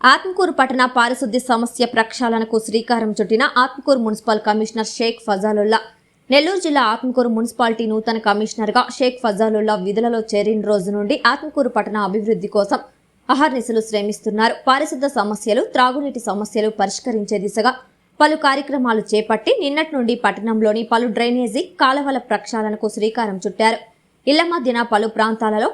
ఆత్మకూరు పట్టణ పారిశుద్ధ్య సమస్య ప్రక్షాళనకు శ్రీకారం చుట్టిన ఆత్మకూరు మున్సిపల్ కమిషనర్ షేక్ ఫజాలుల్లా. నెల్లూరు జిల్లా ఆత్మకూరు మున్సిపాలిటీ నూతన కమిషనర్గా షేక్ ఫజాలుల్లా విధులలో చేరిన రోజు నుండి ఆత్మకూరు పట్టణ అభివృద్ధి కోసం అహర్నిశలు శ్రమిస్తున్నారు. పారిశుద్ధ సమస్యలు త్రాగునీటి సమస్యలు పరిష్కరించే దిశగా పలు కార్యక్రమాలు చేపట్టి నిన్నటి నుండి పట్టణంలోని పలు డ్రైనేజీ కాలువల ప్రక్షాళనకు శ్రీకారం చుట్టారు. ఇళ్ళ మధ్యన పలు ప్రాంతాలలో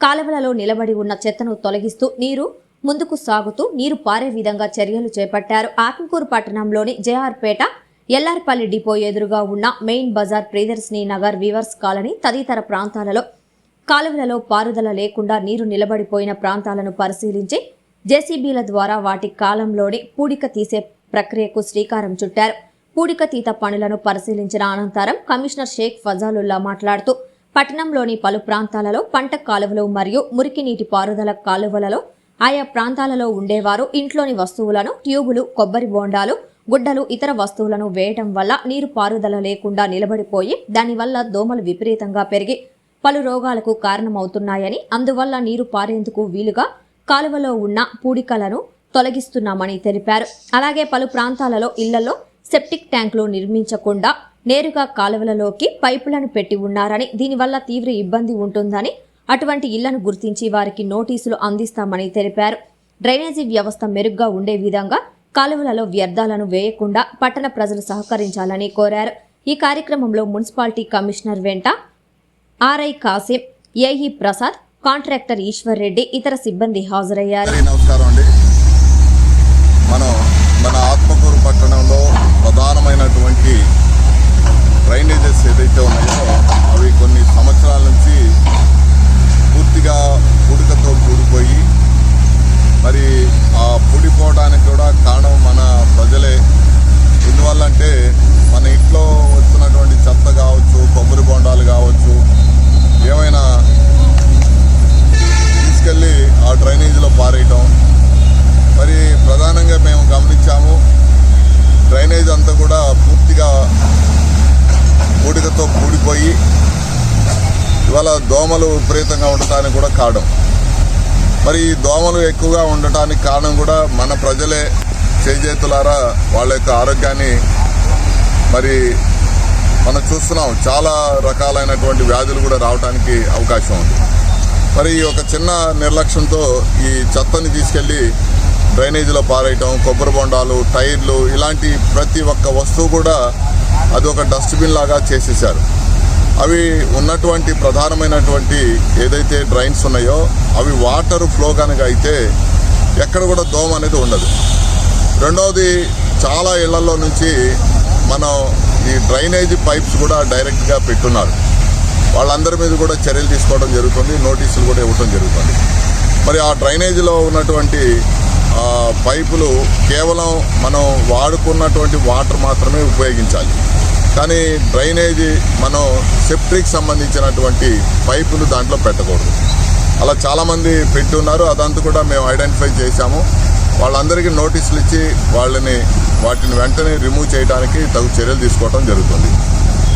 కాలువలలో నిలబడి ఉన్న చెత్తను తొలగిస్తూ నీరు ముందుకు సాగుతూ నీరు పారే విధంగా చర్యలు చేపట్టారు. ఆత్మకూరు పట్టణంలోని జేఆర్పేట ఎల్లార్పల్లి డిపో ఎదురుగా ఉన్న main Bazar Priyadarshini Nagar weavers colony తదితర ప్రాంతాలలో కాలువలలో పారుదల లేకుండా నీరు నిలబడిపోయిన ప్రాంతాలను పరిశీలించి జేసీబీల ద్వారా వాటి కాలంలోనే పూడిక తీసే ప్రక్రియకు శ్రీకారం చుట్టారు. పూడిక తీత పనులను పరిశీలించిన అనంతరం కమిషనర్ షేక్ ఫజాలుల్లా మాట్లాడుతూ పట్టణంలోని పలు ప్రాంతాలలో పంట కాలువలు మరియు మురికి నీటి పారుదల కాలువలలో ఆయా ప్రాంతాలలో ఉండేవారు ఇంట్లోని వస్తువులను ట్యూబులు కొబ్బరి బోండాలు గుడ్డలు ఇతర వస్తువులను వేయటం వల్ల నీరు పారుదల లేకుండా నిలబడిపోయి దానివల్ల దోమలు విపరీతంగా పెరిగి పలు రోగాలకు కారణమవుతున్నాయని అందువల్ల నీరు పారేందుకు వీలుగా కాలువలో ఉన్న పూడికలను తొలగిస్తున్నామని తెలిపారు. అలాగే పలు ప్రాంతాలలో ఇళ్ళలో సెప్టిక్ ట్యాంకులు నిర్మించకుండా నేరుగా కాలువలలోకి పైపులను పెట్టి ఉన్నారని దీనివల్ల తీవ్ర ఇబ్బంది ఉంటుందని అటువంటి ఇళ్ళను గుర్తించి వారికి నోటీసులు అందిస్తామని తెలిపారు. డ్రైనేజీ వ్యవస్థ మెరుగ్గా ఉండే విధంగా కాలువలలో వ్యర్థాలను వేయకుండా పట్టణ ప్రజలు సహకరించాలని కోరారు. ఈ కార్యక్రమంలో మున్సిపాలిటీ కమిషనర్ వెంట RI Kasim AE Prasad contractor Eshwar Reddy ఇతర సిబ్బంది హాజరయ్యారు. నమస్కారం అండి. మనం మన ఆత్మకూరు పట్టణంలో ప్రధానమైనటువంటి డ్రైనేజెస్ ఏదైతే ఉన్నాయో అవి కొన్ని సంవత్సరాల నుంచి పూర్తిగా పూడికతో కూడిపోయి మరి ఆ పూడిపోవడానికి కూడా కారణం మన ప్రజలే. ఎందువల్ల అంటే మన ఇంట్లో వస్తున్నటువంటి చెత్త కావచ్చు కొబ్బరి బొండాలు కావచ్చు ఏమైనా తీసుకెళ్ళి ఆ డ్రైనేజీలో పారేయటం. మరి ప్రధానంగా మేము గమనించాము డ్రైనేజ్ అంతా కూడా పూర్తిగా పూడికతో కూడిపోయి ఇవాళ దోమలు విపరీతంగా ఉండటానికి కూడా కారణం. మరి ఈ దోమలు ఎక్కువగా ఉండటానికి కారణం కూడా మన ప్రజలే చేజేతులారా వాళ్ళ యొక్క ఆరోగ్యాన్ని మరి మనం చూస్తున్నాం. చాలా రకాలైనటువంటి వ్యాధులు కూడా రావడానికి అవకాశం ఉంది. మరి ఈ ఒక చిన్న నిర్లక్ష్యంతో ఈ చెత్తని తీసుకెళ్ళి డ్రైనేజీలో పారేయటం కొబ్బరి బొండాలు టైర్లు ఇలాంటి ప్రతి ఒక్క వస్తువు కూడా అది ఒక డస్ట్బిన్ లాగా చేసేసారు అవి ఉన్నటువంటి ప్రధానమైనటువంటి ఏదైతే డ్రైన్స్ ఉన్నాయో అవి వాటర్ ఫ్లో కనుక అయితే ఎక్కడ కూడా దోమ అనేది ఉండదు. రెండవది చాలా ఇళ్ళలో నుంచి మనం ఈ డ్రైనేజీ పైప్స్ కూడా డైరెక్ట్గా పెట్టున్నారు. వాళ్ళందరి మీద కూడా చర్యలు తీసుకోవడం జరుగుతుంది నోటీసులు కూడా ఇవ్వడం జరుగుతుంది. మరి ఆ డ్రైనేజీలో ఉన్నటువంటి పైపులు కేవలం మనం వాడుకున్నటువంటి వాటర్ మాత్రమే ఉపయోగించాలి. కానీ డ్రైనేజీ మనం సెప్ట్రిక్ సంబంధించినటువంటి పైపులు దాంట్లో పెట్టకూడదు. అలా చాలామంది పెట్టి ఉన్నారు అదంతా కూడా మేము ఐడెంటిఫై చేశాము. వాళ్ళందరికీ నోటీసులు ఇచ్చి వాళ్ళని వాటిని వెంటనే రిమూవ్ చేయడానికి తగు చర్యలు తీసుకోవడం జరుగుతుంది.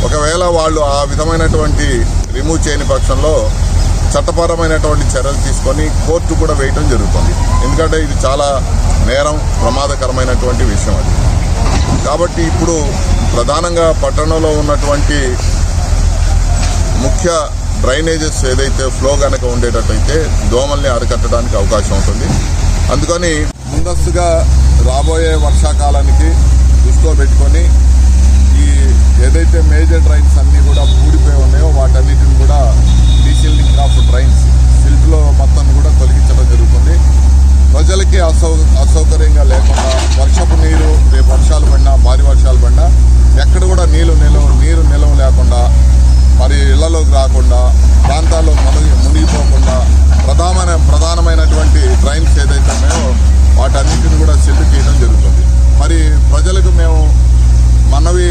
ఒకవేళ వాళ్ళు ఆ విధమైనటువంటి రిమూవ్ చేయని పక్షంలో చట్టపరమైనటువంటి చర్యలు తీసుకొని కోర్టు కూడా వేయటం జరుగుతుంది. ఎందుకంటే ఇది చాలా నేరం ప్రమాదకరమైనటువంటి విషయం అది. కాబట్టి ఇప్పుడు ప్రధానంగా పట్టణంలో ఉన్నటువంటి ముఖ్య డ్రైనేజెస్ ఏదైతే ఫ్లో కనుక ఉండేటట్టయితే దోమల్ని అరికట్టడానికి అవకాశం ఉంటుంది. అందుకని ముందస్తుగా రాబోయే వర్షాకాలానికి దృష్టిలో పెట్టుకొని ఈ ఏదైతే మేజర్ డ్రైన్స్ అన్నీ కూడా ఊడిపోయి ఉన్నాయో వాటన్నిటిని కూడా డీసిల్డింగ్ ఆఫ్ క్రైమ్స్ ఏదైతే ఉన్నాయో వాటన్నిటిని కూడా సెల్లు చేయడం జరుగుతుంది. మరి ప్రజలకు మేము మనవి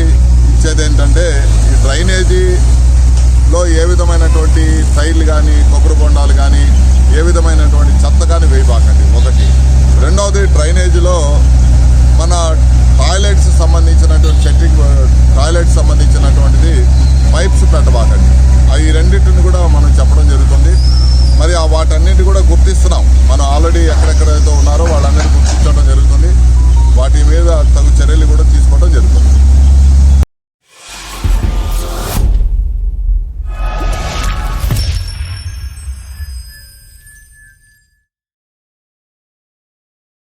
ఇచ్చేది ఏంటంటే ఈ డ్రైనేజీలో ఏ విధమైనటువంటి టైర్లు కానీ కొబ్బరి బొండాలు కానీ ఏ విధమైనటువంటి చెత్త కానీ గుర్తిస్తున్నాం మనం ఆల్రెడీ ఎక్కడెక్కడైతే ఉన్నారో వాళ్ళందరినీ గుర్తించడం జరుగుతుంది. వాటి మీద తగు చర్యలు కూడా తీసుకోవడం జరుగుతుంది.